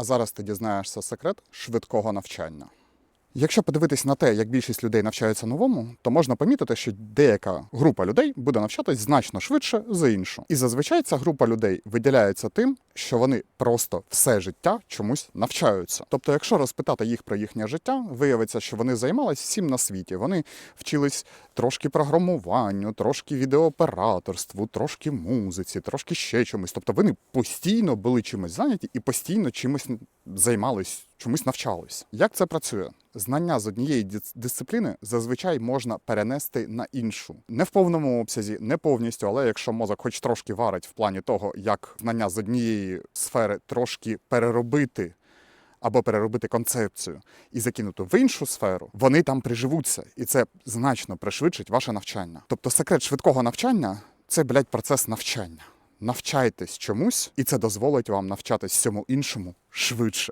А зараз ти дізнаєшся секрет швидкого навчання. Якщо подивитись на те, як більшість людей навчаються новому, то можна помітити, що деяка група людей буде навчатись значно швидше за іншу. І зазвичай ця група людей виділяється тим, що вони просто все життя чомусь навчаються. Тобто, якщо розпитати їх про їхнє життя, виявиться, що вони займалися всім на світі. Вони вчились трошки програмуванню, трошки відеооператорству, трошки музиці, трошки ще чомусь. Тобто вони постійно були чимось зайняті і постійно чимось займались, чомусь навчались. Як це працює? Знання з однієї дисципліни зазвичай можна перенести на іншу. Не в повному обсязі, не повністю, але якщо мозок хоч трошки варить в плані того, як знання з однієї сфери трошки переробити. Або переробити концепцію і закинути в іншу сферу, вони там приживуться, і це значно пришвидшить ваше навчання. Тобто секрет швидкого навчання це, блядь, процес навчання. Навчайтесь чомусь, і це дозволить вам навчатись всьому іншому швидше.